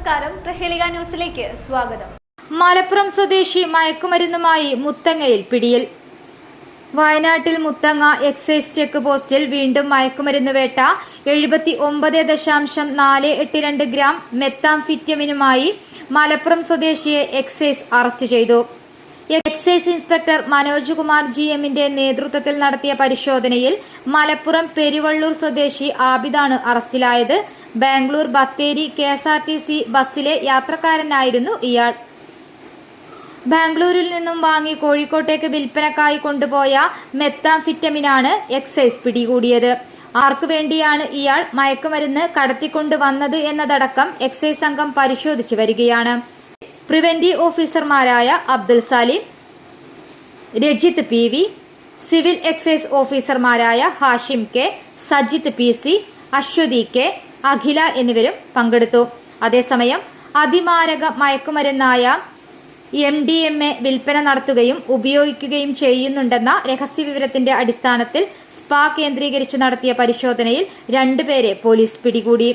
നമസ്കാരം. പ്രഹേളിക ന്യൂസിലേക്ക് സ്വാഗതം. മലപ്പുറം സ്വദേശി മയക്കുമരുന്നുമായി മുത്തങ്ങയിൽ പിടിയിൽ. വയനാട്ടിൽ മുത്തങ്ങ എക്സൈസ് ചെക്ക് പോസ്റ്റിൽ വീണ്ടും മയക്കുമരുന്ന് വേട്ട. എഴുപത്തി ഒമ്പത് ദശാംശം നാല് എട്ട് രണ്ട് ഗ്രാം മെത്താംഫിറ്റമിനുമായി മലപ്പുറം സ്വദേശിയെ എക്സൈസ് അറസ്റ്റ് ചെയ്തു. Excise inspector Manoj Kumar G എമ്മിന്റെ നേതൃത്വത്തിൽ നടത്തിയ പരിശോധനയിൽ മലപ്പുറം പെരുവള്ളൂർ സ്വദേശി ആബിദാണ് അറസ്റ്റിലായത്. Bangalore Bathery K S R T C ബസ്സിലെ യാത്രക്കാരനായിരുന്നു ഇയാൾ. ബാംഗ്ലൂരിൽ നിന്നും വാങ്ങി കോഴിക്കോട്ടേക്ക് വിൽപ്പനക്കായി കൊണ്ടുപോയ മെത്താംഫിറ്റമിനാണ് എക്സൈസ് പിടികൂടിയത്. ആർക്കു വേണ്ടിയാണ് ഇയാൾ മയക്കുമരുന്ന് കടത്തിക്കൊണ്ടുവന്നത് എന്നതടക്കം എക്സൈസ് സംഘം പരിശോധിച്ചു വരികയാണ്. പ്രിവന്റീവ് ഓഫീസർമാരായ Abdul Saleem Rajith P V civil excise ഓഫീസർമാരായ Hashim K Sajith P C Aswathy K Akhila എന്നിവരും പങ്കെടുത്തു. അതേസമയം അതിമാരക മയക്കുമരുന്നായ എം ഡി എം എ വിൽപ്പന നടത്തുകയും ഉപയോഗിക്കുകയും ചെയ്യുന്നുണ്ടെന്ന രഹസ്യവിവരത്തിന്റെ അടിസ്ഥാനത്തിൽ സ്പാ കേന്ദ്രീകരിച്ച് നടത്തിയ പരിശോധനയിൽ രണ്ടുപേരെ പോലീസ് പിടികൂടി.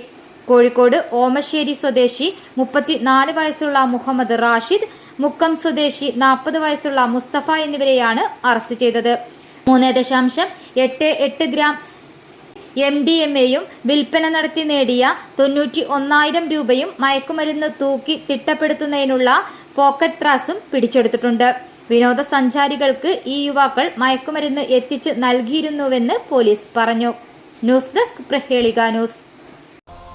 കോഴിക്കോട് ഓമശ്ശേരി സ്വദേശി മുപ്പത്തിനാല് വയസ്സുള്ള മുഹമ്മദ് റാഷിദ് മുക്കം സ്വദേശി നാൽപ്പത് വയസ്സുള്ള മുസ്തഫ എന്നിവരെയാണ് അറസ്റ്റ് ചെയ്തത്. മൂന്ന് ദശാംശം എട്ട് എട്ട് ഗ്രാം എം ഡി എം എയും വിൽപ്പന നടത്തി നേടിയ തൊണ്ണൂറ്റി ഒന്നായിരം രൂപയും മയക്കുമരുന്ന് തൂക്കി തിട്ടപ്പെടുത്തുന്നതിനുള്ള പോക്കറ്റ് ത്രാസും പിടിച്ചെടുത്തിട്ടുണ്ട്. വിനോദസഞ്ചാരികൾക്ക് ഈ യുവാക്കൾ മയക്കുമരുന്ന് എത്തിച്ച് നൽകിയിരുന്നുവെന്ന് പോലീസ് പറഞ്ഞു. News desk Prahelika news.